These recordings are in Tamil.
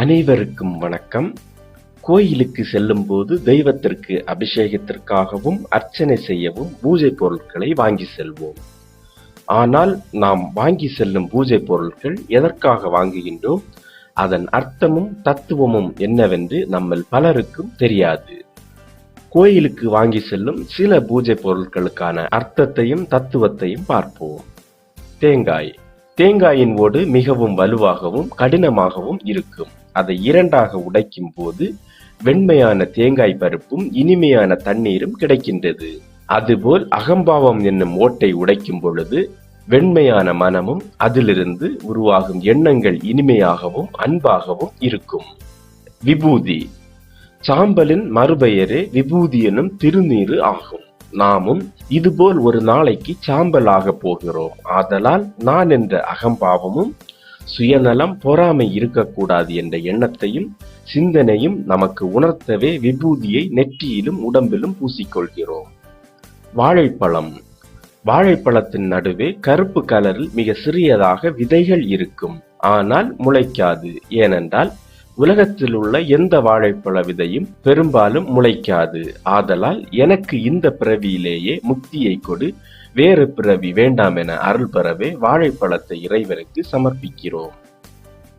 அனைவருக்கும் வணக்கம். கோயிலுக்கு செல்லும்போது தெய்வத்திற்கு அபிஷேகத்திற்காகவும் அர்ச்சனை செய்யவும் பூஜை பொருட்களை வாங்கி செல்வோம். ஆனால் நாம் வாங்கி செல்லும் பூஜை பொருட்கள் எதற்காக வாங்குகின்றோம்? அதன் அர்த்தமும் தத்துவமும் என்னவென்று நம்மில் பலருக்கும் தெரியாது. கோயிலுக்கு வாங்கி செல்லும் சில பூஜை பொருட்களுக்கான அர்த்தத்தையும் தத்துவத்தையும் பார்ப்போம். தேங்காய். தேங்காயின் ஓடு மிகவும் வலுவாகவும் கடினமாகவும் இருக்கும். அதை இரண்டாக உடைக்கும் போது வெண்மையான தேங்காய் பருப்பும் இனிமையான தண்ணீரும் கிடைக்கின்றது. அதுபோல் அகம்பாவம் என்னும் ஓட்டை உடைக்கும் பொழுது வெண்மையான மனமும் அதிலிருந்து உருவாகும் எண்ணங்கள் இனிமையாகவும் அன்பாகவும் இருக்கும். விபூதி. சாம்பலின் மறுபெயரே விபூதி எனும் திருநீறு ஆகும். நாமும் இதுபோல் ஒரு நாளைக்கு சாம்பல் ஆக போகிறோம். ஆதலால் நான் என்ற அகம்பாவமும் சுயநலம் பொறாமை இருக்கக்கூடாது என்ற எண்ணத்தையும் சிந்தனையும் நமக்கு உணர்த்தவே விபூதியை நெற்றியிலும் உடம்பிலும் பூசிக்கொள்கிறோம். வாழைப்பழம். வாழைப்பழத்தின் நடுவே கருப்பு கலரில் மிக சிறியதாக விதைகள் இருக்கும். ஆனால் முளைக்காது. ஏனென்றால் உலகத்தில் உள்ள எந்த வாழைப்பழ விதையும் பெரும்பாலும் முளைக்காது. ஆதலால் எனக்கு இந்த பிறவியிலேயே முக்தியை கொடு வேறு பிறவி வேண்டாம் என அருள் பெறவே வாழைப்பழத்தை இறைவனுக்கு சமர்ப்பிக்கிறோம்.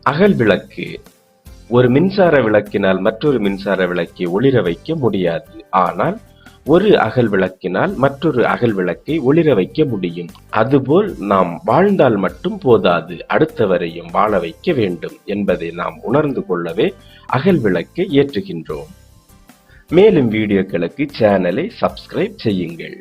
அகல் விளக்கு. ஒரு மின்சார விளக்கினால் மற்றொரு மின்சார விளக்கை ஒளிர வைக்க முடியாது. ஆனால் ஒரு அகல் விளக்கினால் மற்றொரு அகல் விளக்கை ஒளிர வைக்க முடியும். அதுபோல் நாம் வாழ்ந்தால் மட்டும் போதாது அடுத்தவரையும் வாழ வைக்க வேண்டும் என்பதை நாம் உணர்ந்து கொள்ளவே அகல் விளக்கை ஏற்றுகின்றோம். மேலும் வீடியோக்களுக்கு சேனலை சப்ஸ்கிரைப் செய்யுங்கள்.